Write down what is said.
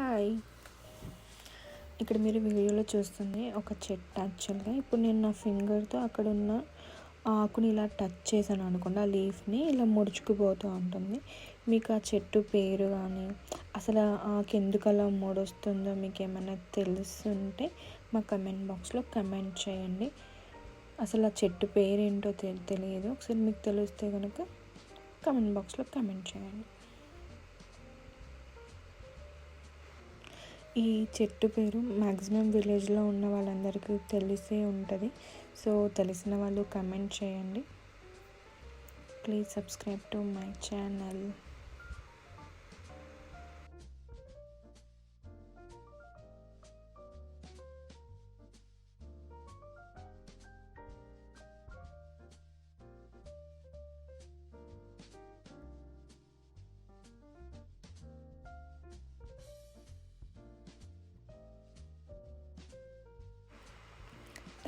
Hi. ఇక్కడ మీరు వీడియోలో చూస్తుంది ఒక చెట్టు యాక్చువల్గా ఇప్పుడు నేను నా ఫింగర్తో అక్కడ ఉన్న ఆకుని ఇలా టచ్ చేశాను అనుకోండి ఆ లీఫ్ని ఇలా ముడుచుకుపోతూ ఉంటుంది. మీకు ఆ చెట్టు పేరు కానీ అసలు ఆకు ఎందుకు అలా ముడుస్తుందో మీకు ఏమైనా తెలుసుంటే మా కమెంట్ బాక్స్లో కమెంట్ చేయండి. అసలు ఆ చెట్టు పేరు ఏంటో తె- తెలియదు. ఒకసారి మీకు తెలిస్తే కనుక కమెంట్ బాక్స్లో కమెంట్ చేయండి. ఈ చెట్టు పేరు మ్యాక్సిమం విలేజ్లో ఉన్న వాళ్ళందరికీ తెలిసే ఉంటుంది. సో తెలిసిన వాళ్ళు కమెంట్ చేయండి. Please subscribe to my channel.